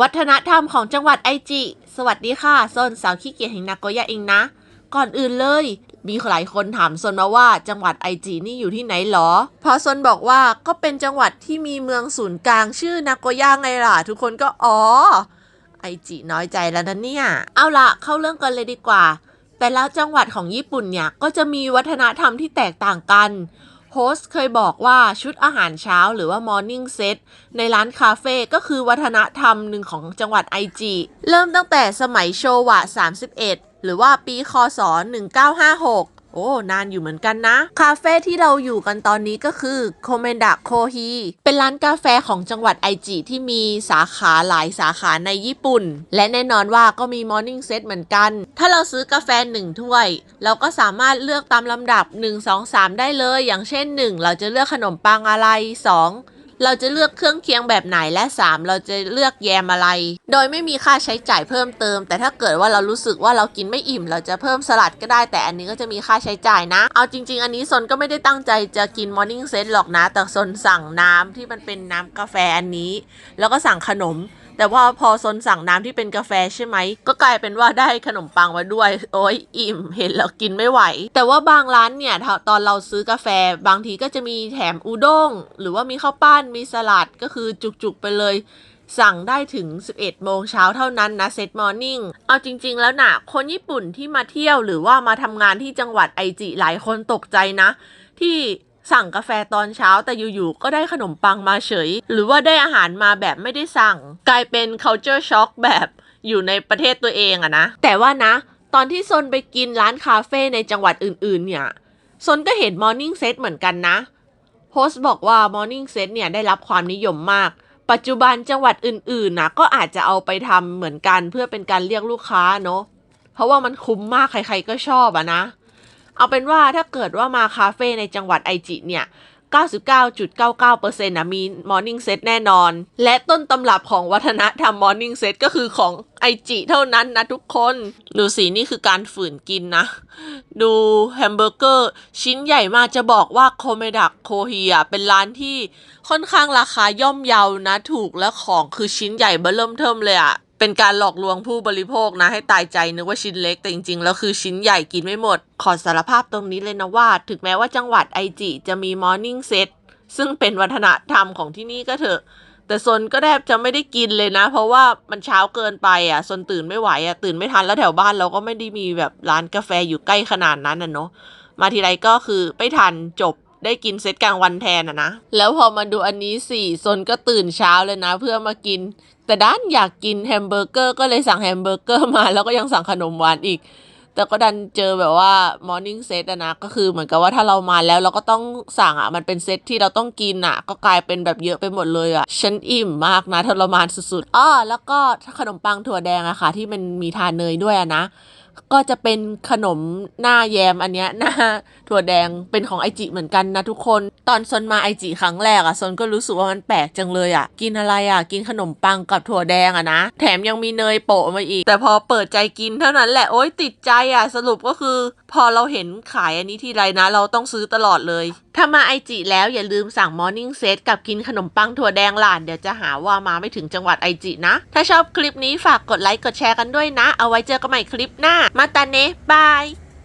วัฒนธรรมของจังหวัดไอจิ สวัสดีค่ะโซนสาวขี้เกียจแห่งนากโกย่าเองนะ ก่อนอื่นเลย มีหลายคนถามโซนมาว่าจังหวัดไอจินี่อยู่ที่ไหนหรอ พอโซนบอกว่าก็เป็นจังหวัดที่มีเมืองศูนย์กลางชื่อนากโกย่าไงล่ะ ทุกคนก็อ๋อ ไอจิน้อยใจแล้วนะเนี่ย เอาละเข้าเรื่องกันเลยดีกว่า แต่ละจังหวัดของญี่ปุ่นเนี่ยก็จะมีวัฒนธรรมที่แตกต่างกัน โฮสต์เคยบอกว่าชุดอาหารเช้าหรือว่ามอร์นิ่งเซตในร้านคาเฟ่ก็คือวัฒนธรรมหนึ่งของจังหวัดไอจีเริ่มตั้งแต่สมัยโชวะ 31 หรือว่าปีคศ 1956 โอ้ นานอยู่เหมือนกันนะ คาเฟ่ที่เราอยู่กันตอนนี้ก็คือโคเมนดะโคฮีเป็นร้านกาแฟของจังหวัดไอจิที่มีสาขาหลายสาขาในญี่ปุ่น และแน่นอนว่าก็มี Morning Set เหมือนกัน ถ้าเราซื้อกาแฟ 1 ถ้วย เราก็สามารถเลือกตามลำดับ 1 2 3 ได้เลย อย่างเช่น 1 เราจะเลือกขนมปังอะไร 2 เราจะเลือกเครื่องเคียงแบบไหนและ 3 เราจะเลือกแยมอะไร โดยไม่มีค่าใช้จ่ายเพิ่มเติม แต่ถ้าเกิดว่าเรารู้สึกว่าเรากินไม่อิ่ม เราจะเพิ่มสลัดก็ได้ แต่อันนี้ก็จะมีค่าใช้จ่ายนะ เอาจริง ๆ อันนี้ซนก็ไม่ได้ตั้งใจจะกินมอร์นิ่งเซตหรอกนะ แต่ซนสั่งน้ำที่มันเป็นน้ำกาแฟอันนี้ แล้วก็สั่งขนม แต่ว่าพอซนสั่งน้ำที่เป็นกาแฟใช่ไหม ก็กลายเป็นว่าได้ขนมปังมาด้วย โอ้ยอิ่มเห็นแล้วกินไม่ไหว แต่ว่าบางร้านเนี่ยตอนเราซื้อกาแฟบางทีก็จะมีแถมอุด้ง หรือว่ามีข้าวปั้นมีสลัดก็คือจุกๆไปเลยสั่งได้ถึง 11 โมงเช้าเท่านั้นนะเซตมอร์นิ่ง เอาจริง ๆ แล้วนะคนญี่ปุ่นที่มาเที่ยวหรือว่ามาทำงานที่จังหวัดไอจิหลายคนตกใจนะ ที่ สั่งกาแฟตอนเช้าแต่อยู่ๆก็ได้ขนมปังมาเฉย หรือว่าได้อาหารมาแบบไม่ได้สั่ง กลายเป็น culture shock แบบอยู่ในประเทศตัวเองอะนะ แต่ว่านะ ตอนที่ซนไปกินร้านคาเฟ่ในจังหวัดอื่นๆ เนี่ยซนก็เห็น morning set เหมือนกันนะโฮสต์บอกว่า morning set เนี่ยได้รับความนิยมมาก ปัจจุบันจังหวัดอื่นๆนะก็อาจจะเอาไปทำเหมือนกันเพื่อเป็นการเรียกลูกค้าเนาะเพราะว่ามันคุ้มมากใครๆก็ชอบอะนะ เอาเป็นว่าถ้าเกิดว่ามาคาเฟ่ในจังหวัดไอจิเนี่ย99.99%นะมี Morning Set แน่นอน และต้นตำรับของวัฒนธรรม Morning Set ก็คือของไอจิเท่านั้นนะทุกคน ดูสินี่คือการฝืนกินนะ ดูแฮมเบอร์เกอร์ชิ้นใหญ่มากจะบอกว่าโคเมดักโคเฮียเป็นร้านที่ค่อนข้างราคาย่อมเยานะถูกและของคือชิ้นใหญ่เบ้อเริ่มเทิมเลยอะ เป็นการหลอกลวงผู้บริโภคนะให้ตายใจนึกว่าชิ้นเล็กแต่จริงๆ แล้วคือชิ้นใหญ่กินไม่หมด ขอสารภาพตรงนี้เลยนะว่า ถึงแม้ว่าจังหวัดไอจิจะมีมอร์นิ่งเซตซึ่งเป็นวัฒนธรรมของที่นี่ก็เถอะ แต่ซนก็แทบจะไม่ได้กินเลยนะ เพราะว่ามันเช้าเกินไปอะซนตื่นไม่ไหวอะตื่นไม่ทันแล้วแถวบ้านเราก็ไม่ได้มีแบบร้านกาแฟอยู่ใกล้ขนาดนั้นอะเนาะมาทีไรก็คือไม่ทันจบ ได้กินเซตกลางวันแทนอะนะ แล้วพอมาดูอันนี้สี่ซนก็ตื่นเช้าเลยนะ เพื่อมากิน แต่ด้านอยากกินแฮมเบอร์เกอร์ก็เลยสั่งแฮมเบอร์เกอร์มา แล้วก็ยังสั่งขนมหวานอีก แต่ก็ดันเจอแบบว่า morning set อะนะ ก็คือเหมือนกับว่าถ้าเรามาแล้วเราก็ต้องสั่งอะมันเป็นเซตที่เราต้องกินอะก็กลายเป็นแบบเยอะไปหมดเลยอะฉันอิ่มมากนะทรมานสุดๆอ้อแล้วก็ขนมปังถั่วแดงอะค่ะ ที่มันมีทาเนยด้วยอะนะ ก็จะเป็นขนมหน้าแยมอันเนี้ยหน้าถั่วแดงเป็นของไอจิเหมือนกันนะทุกคน ตอนซนมาไอจิครั้งแรกอะซนก็รู้สึกว่ามันแปลกจังเลยอะกินอะไรอะกินขนมปังกับถั่วแดงอะนะ แถมยังมีเนยโปะมาอีก แต่พอเปิดใจกินเท่านั้นแหละโอ๊ยติดใจอะสรุปก็คือ อเราเห็นขายอันนี้ทีไรนะ เราต้องซื้อตลอดเลย ถ้ามาไอจิแล้วอย่าลืมสั่งมอร์นิ่งเซตกับกินขนมปังถั่วแดงหลาน เดี๋ยวจะหาว่ามาไม่ถึงจังหวัดไอจินะ ถ้าชอบคลิปนี้ฝากกดไลค์กดแชร์กันด้วยนะ เอาไว้เจอกันใหม่คลิปหน้า มาตาเนะบาย